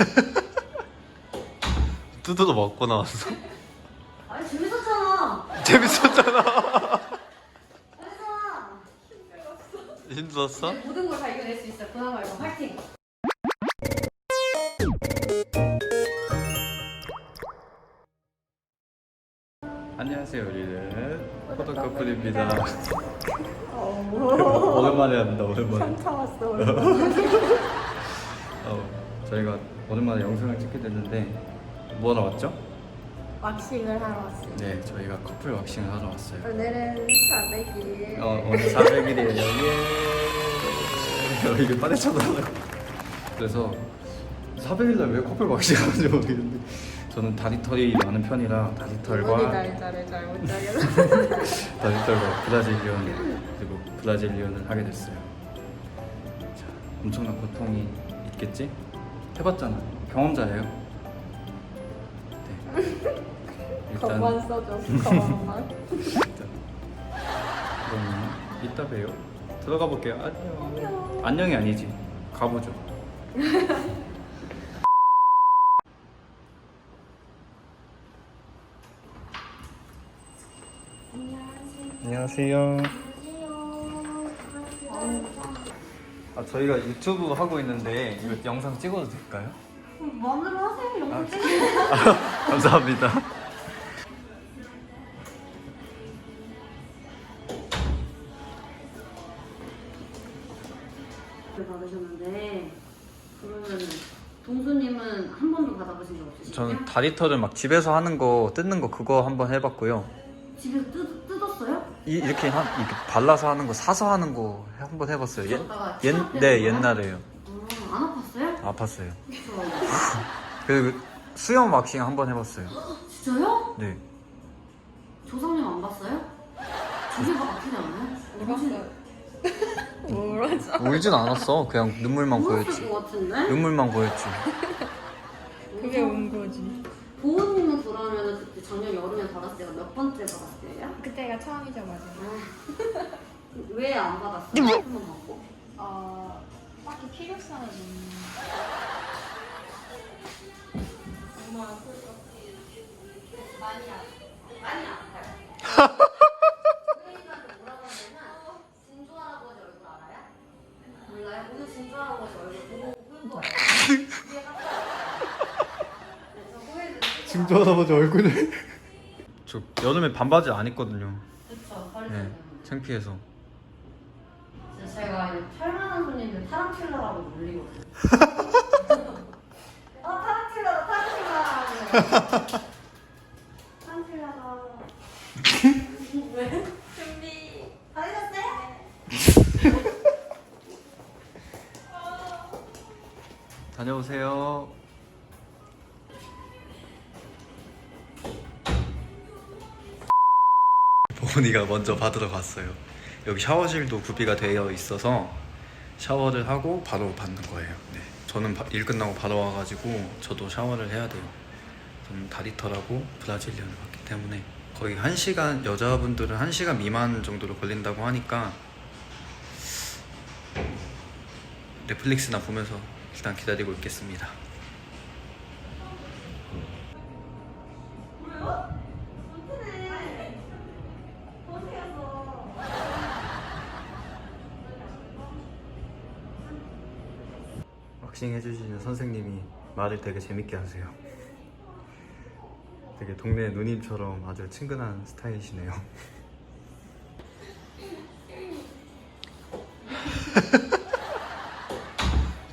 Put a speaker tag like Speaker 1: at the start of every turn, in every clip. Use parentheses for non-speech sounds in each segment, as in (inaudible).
Speaker 1: (laughs) 뚜두도 먹고 나왔어.
Speaker 2: 아니 재밌었잖아.
Speaker 1: 재밌었잖아.
Speaker 2: 그래서
Speaker 1: 힘들었어?
Speaker 2: 모든 걸다 이겨낼 수 있어. 그나마 이거 화이팅.
Speaker 1: 안녕하세요, 우리는 포도 커플입니다. 오랜만에 합니다, 오랜만에.
Speaker 3: 참았어. (laughs)
Speaker 1: 어, 저희가 오랜만에 영상을 찍게 됐는데 뭐 하러 왔죠?
Speaker 3: 왁싱을 하러 왔어요.
Speaker 1: 네, 저희가 커플 왁싱을 하러 왔어요.
Speaker 3: 오늘은 400일.
Speaker 1: 어, 오늘 400일이에요. 예. 이게 빠르 쳐달라고. 그래서 400일 날 왜 커플 왁싱 하는지 모르겠는데 저는 다리털이 많은 편이라 다리털과
Speaker 3: 날짜를 잘못 짜겠어. (laughs)
Speaker 1: 다리털과 브라질리언 그리고 브라질리언을 하게 됐어요. 자, 엄청난 고통이 있겠지? 해봤잖아. 경험자예요. 네. (laughs) 일단
Speaker 3: 거만 써줘. (laughs)
Speaker 1: 그러면 이따 봬요. 들어가 볼게요. 안녕. 안녕이 아니지. 가보죠. (laughs) 안녕하세요. 아 저희가 유튜브 하고 있는데 이거 영상 찍어도 될까요?
Speaker 2: 마음대로 하세요. 영상
Speaker 1: 아,
Speaker 2: 찍 (laughs)
Speaker 1: 감사합니다.
Speaker 2: 받으셨는데 그러면 동수님은 한 번도 받아보신 적 없으시죠?
Speaker 1: 저는 다리털을 막 집에서 하는 거 뜯는 거 그거 한번 해봤고요.
Speaker 2: 집에서 뜯, 뜯었어요?
Speaker 1: 이, 이렇게 한 이렇게 발라서 하는 거 사서 하는 거 한번 해봤어요. 옛, 옛, 네? 옛날에요.
Speaker 2: 어, 안 아팠어요?
Speaker 1: 아팠어요.
Speaker 2: 그쵸. (laughs)
Speaker 1: 그리고 수영 왁싱 한번 해봤어요. (gasps)
Speaker 2: 진짜요?
Speaker 1: 네.
Speaker 2: 조상님 안 봤어요? 두개가 아프지 않아요?
Speaker 3: 울었어요. (laughs) 울었어.
Speaker 1: 울진 않았어. 그냥 눈물만 보였지.
Speaker 2: 울었을 것 같은데?
Speaker 1: 눈물만 보였지.
Speaker 3: 그게 운 거지.
Speaker 2: 보호님은 그러면 그때 작년 여름에 받았을 때가 몇 번째 받았을 때예요?
Speaker 3: 그때가 처음이죠, 맞아. (laughs)
Speaker 2: 왜안 받았어요? 한번 받고?
Speaker 3: 어, 딱히 필요성은 없는. 너무 아플 것 같아. 많이 아파.
Speaker 2: 많이 아파요. 선생님한테 뭐라고 하냐면 진주 할아버지 얼굴 알아요? 몰라요? 오늘 진주 할아버지 얼굴 보고 후회도 안 해요. 뒤에 깎아요. 그래서
Speaker 1: 할아버지 얼굴을. 저 여름에 반바지 안 입거든요.
Speaker 2: 그쵸, 허리
Speaker 1: 네. 창피해서.
Speaker 2: 진짜 제가 이제 탈만한 손님들 타랑킬러라고 놀리거든요. (laughs) 어, 타랑킬러다, 타랑킬러! 타랑킬러다. 왜?
Speaker 3: 준비.
Speaker 2: 다 되셨어요? (laughs)
Speaker 1: 다녀오세요. 보은이가 먼저 받으러 갔어요. 여기 샤워실도 구비가 되어 있어서 샤워를 하고 바로 받는 거예요. 네. 저는 바- 일 끝나고 바로 와가지고 저도 샤워를 해야 돼요. 저는 다리털하고 브라질리언을 받기 때문에 거의 1시간 여자분들은 1시간 미만 정도로 걸린다고 하니까 넷플릭스나 보면서 일단 기다리고 있겠습니다. 왁싱 해주시는 선생님이 말을 되게 재밌게 하세요. 되게 동네 누님처럼 아주 친근한 스타일이시네요. (laughs)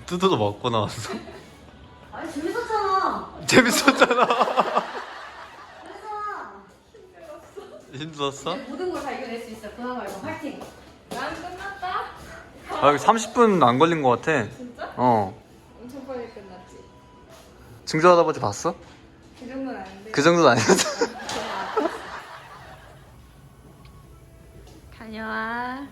Speaker 1: 뚜두도 먹고 나왔어.
Speaker 2: 아니, 재밌었잖아.
Speaker 1: 재밌었잖아.
Speaker 2: 그래서
Speaker 1: 힘들었어?
Speaker 2: 모든 걸다 이겨낼 수 있어. 그나마 이거 화이팅.
Speaker 3: 난 끝났다.
Speaker 1: 아, 30분 안 걸린 것 같아.
Speaker 3: 진짜?
Speaker 1: 어. 증조 할아버지 봤어?
Speaker 3: 그 정도는 아닌데.
Speaker 1: 그 정도는 아니었어. (laughs)
Speaker 3: 다녀와.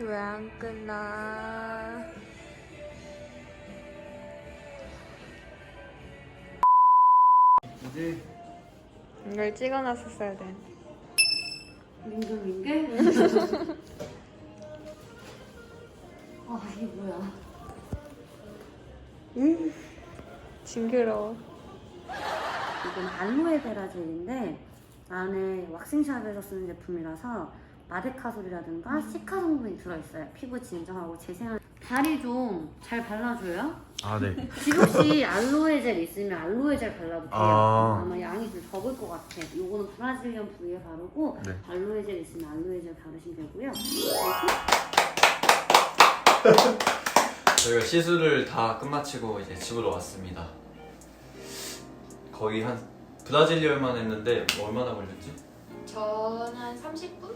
Speaker 3: 왜 안 끝나?
Speaker 1: 이제
Speaker 3: 이걸 찍어놨었어야 돼.
Speaker 2: 민글 민글? (laughs) 아 이게 뭐야?
Speaker 3: 징그러워.
Speaker 2: 이건 알로에 베라 젤인데 안에 왁싱샵에서 쓰는 제품이라서 마데카 솔이라든가 시카 성분이 들어있어요. 피부 진정하고 재생하는 발이 좀잘 발라줘요.
Speaker 4: 아 네.
Speaker 2: 혹시 알로에 젤 있으면 알로에 젤 발라도 돼요.
Speaker 4: 아.
Speaker 2: 아... 마 양이 좀 적을 것 같아. 요거는 브라질리언 부위에 바르고
Speaker 4: 네.
Speaker 2: 알로에 젤 있으면 알로에 젤 바르시면 되고요.
Speaker 4: 저희가 시술을 다 끝마치고 이제 집으로 왔습니다. 거의 한 브라질리얼만 했는데 뭐 얼마나 걸렸지?
Speaker 3: 저는 한 30분?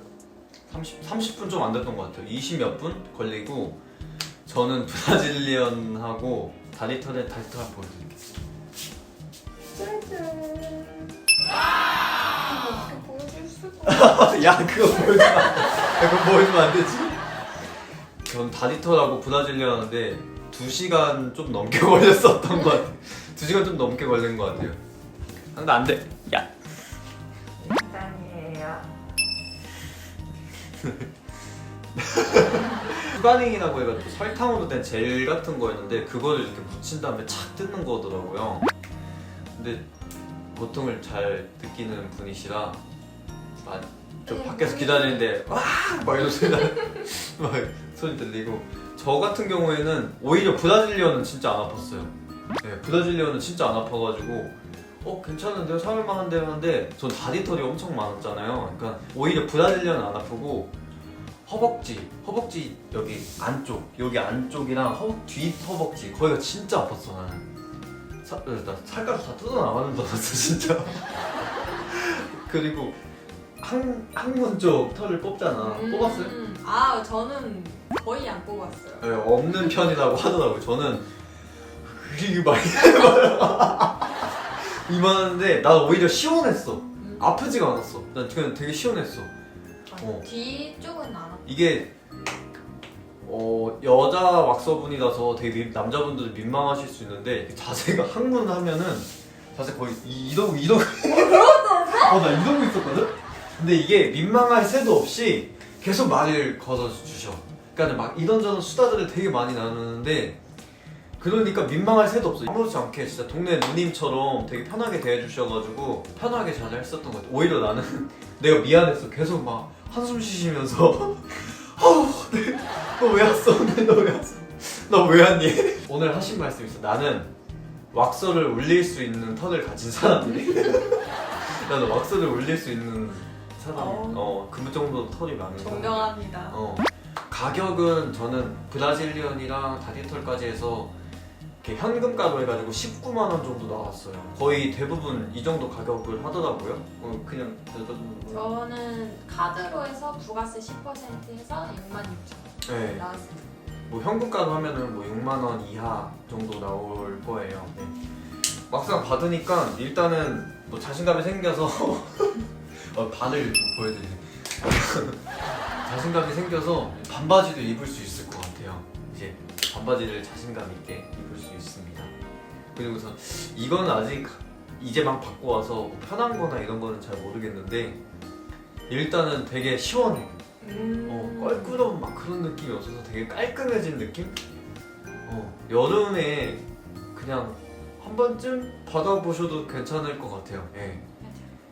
Speaker 4: 30, 30분 좀 안 됐던 것 같아요. 20 몇 분 걸리고 저는 브라질리언하고 다리털에 다리털 보여드릴게요.
Speaker 3: 보여줄 수가
Speaker 4: 야 그거 보여주면 안- 야, 그거 보여주면 안 되지. 전 다리털하고 브라질리언 하는데 2시간 좀 넘게 (laughs) 걸렸었던 것 같아요. 2시간 좀 넘게 걸린 것 같아요. 근데 안 돼. 후가닝이라고 해가지고 설탕으로 된 젤 같은 거였는데 그거를 이렇게 묻힌 다음에 착 뜯는 거더라고요. 근데 고통을 잘 느끼는 분이시라 아, 저 밖에서 기다리는데 와막 이런 소리 나, 막 소리 들리고 저 같은 경우에는 오히려 브라질리언은 진짜 안 아팠어요. 네, 브라질리언은 진짜 안 아파가지고 어 괜찮은데요 참을만한데요 하는데 전 다리털이 엄청 많았잖아요. 그러니까 오히려 브라질리언은 안 아프고 허벅지, 허벅지 여기 안쪽, 여기 안쪽이랑 허벅 뒤 허벅지 거기가 진짜 아팠어 나는. 사, 나 살갗 다 뜯어 나가는 줄 알았어 진짜. (laughs) 그리고 항 항문 쪽 털을 뽑잖아. 뽑았어요?
Speaker 3: 음, 아 저는 거의 안 뽑았어요.
Speaker 4: 네, 없는 편이라고 하더라고요. 저는 그게 많이 (laughs) 이만한데 난 오히려 시원했어.
Speaker 3: 음.
Speaker 4: 아프지가 않았어. 난 그냥 되게 시원했어. 어.
Speaker 3: 뒤쪽은 안 아파.
Speaker 4: 이게 어, 여자 왁서분이라서 되게 민- 남자분들도 민망하실 수 있는데 자세가 항문 하면은 자세 거의 이- 이러고 이러고 어나 이러고 있었거든? 근데 이게 민망할 새도 없이 계속 말을 걸어 주셔 그러니까 막 이런저런 수다들을 되게 많이 나누는데 그러니까 민망할 새도 없어 아무렇지 않게 진짜 동네 누님처럼 되게 편하게 대해주셔가지고 편하게 잘 했었던 것 같아 오히려 나는 (laughs) 내가 미안했어 계속 막 한숨 쉬시면서 (laughs) 네. 너왜 왔어? (laughs) 근데 너왜 왔어? 너 왜 왔니? 오늘 하신 말씀 있어. 나는 왁서를 올릴 수 있는 턴을 가진 사람이래. 나는 왁서를 올릴 수 있는 사람.
Speaker 3: 어.
Speaker 4: 어, 그 정도 털이 많은 사람.
Speaker 3: 존경합니다.
Speaker 4: 어. 가격은 저는 브라질리언이랑 다리털까지 해서 이렇게 현금가로 해가지고 19만 원 정도 나왔어요. 거의 대부분 이 정도 가격을 하더라고요. 어, 그냥
Speaker 3: 저는 카드로 해서 부가세 10%에서 6만 6천 원
Speaker 4: 네.
Speaker 3: 나왔습니다.
Speaker 4: 뭐 현금가로 하면은 뭐 6만 원 이하 정도 나올 거예요. 네. 막상 받으니까 일단은 뭐 자신감이 생겨서 (laughs) 어, 반을 보여드리네. (laughs) 자신감이 생겨서 반바지도 입을 수 있을 것 같아요. 이제 반바지를 자신감 있게 입을 수 있습니다. 그리고서 이건 아직 이제 막 받고 와서 뭐 편한 거나 이런 거는 잘 모르겠는데 일단은 되게 시원해.
Speaker 3: 음.
Speaker 4: 어, 껄끄러운 막 그런 느낌이 없어서 되게 깔끔해진 느낌? 어, 여름에 그냥 한 번쯤 받아보셔도 괜찮을 것 같아요. 예.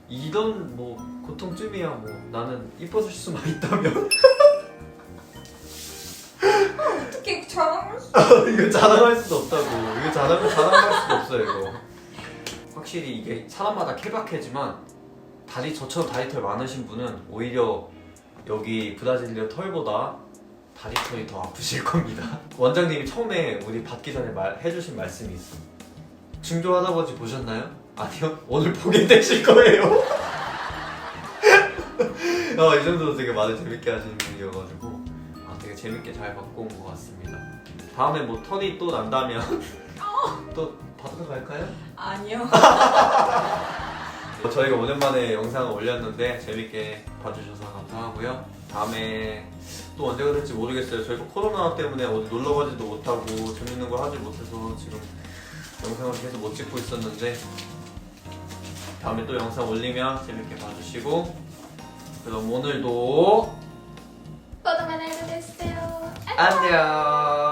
Speaker 4: 이런 뭐 고통쯤이야 뭐 나는 이뻐질 수만 있다면 (laughs)
Speaker 3: 어떻게 자랑할 수? (laughs)
Speaker 4: 이거 자랑할 수도 없다고. 이거 자랑, 자랑할 수도 없어요 이거. 확실히 이게 사람마다 케바케지만 다리 저처럼 다리털 많으신 분은 오히려 여기 브라질리아 털보다 다리털이 더 아프실 겁니다. (laughs) 원장님이 처음에 우리 받기 전에 말, 해주신 말씀이 있어 중조 할아버지 보셨나요? 아니요. 오늘 보게 되실 거예요. 아, (laughs) 이 정도로 되게 말을 재밌게 하시는 분이어가지고 재밌게 잘 받고 온 것 같습니다 다음에 뭐 털이 또 난다면 또 받으러 갈까요?
Speaker 3: 아니요.
Speaker 4: 뭐 저희가 오랜만에 영상을 올렸는데 재밌게 봐주셔서 감사하고요. 다음에 또 언제가 될지 모르겠어요. 저희가 코로나 때문에 어디 놀러 가지도 못하고 재밌는 걸 하지 못해서 지금 영상을 계속 못 찍고 있었는데 다음에 또 영상 올리면 재밌게 봐주시고 그럼 오늘도
Speaker 3: 구독 안 해도 됐어요.
Speaker 4: 안녕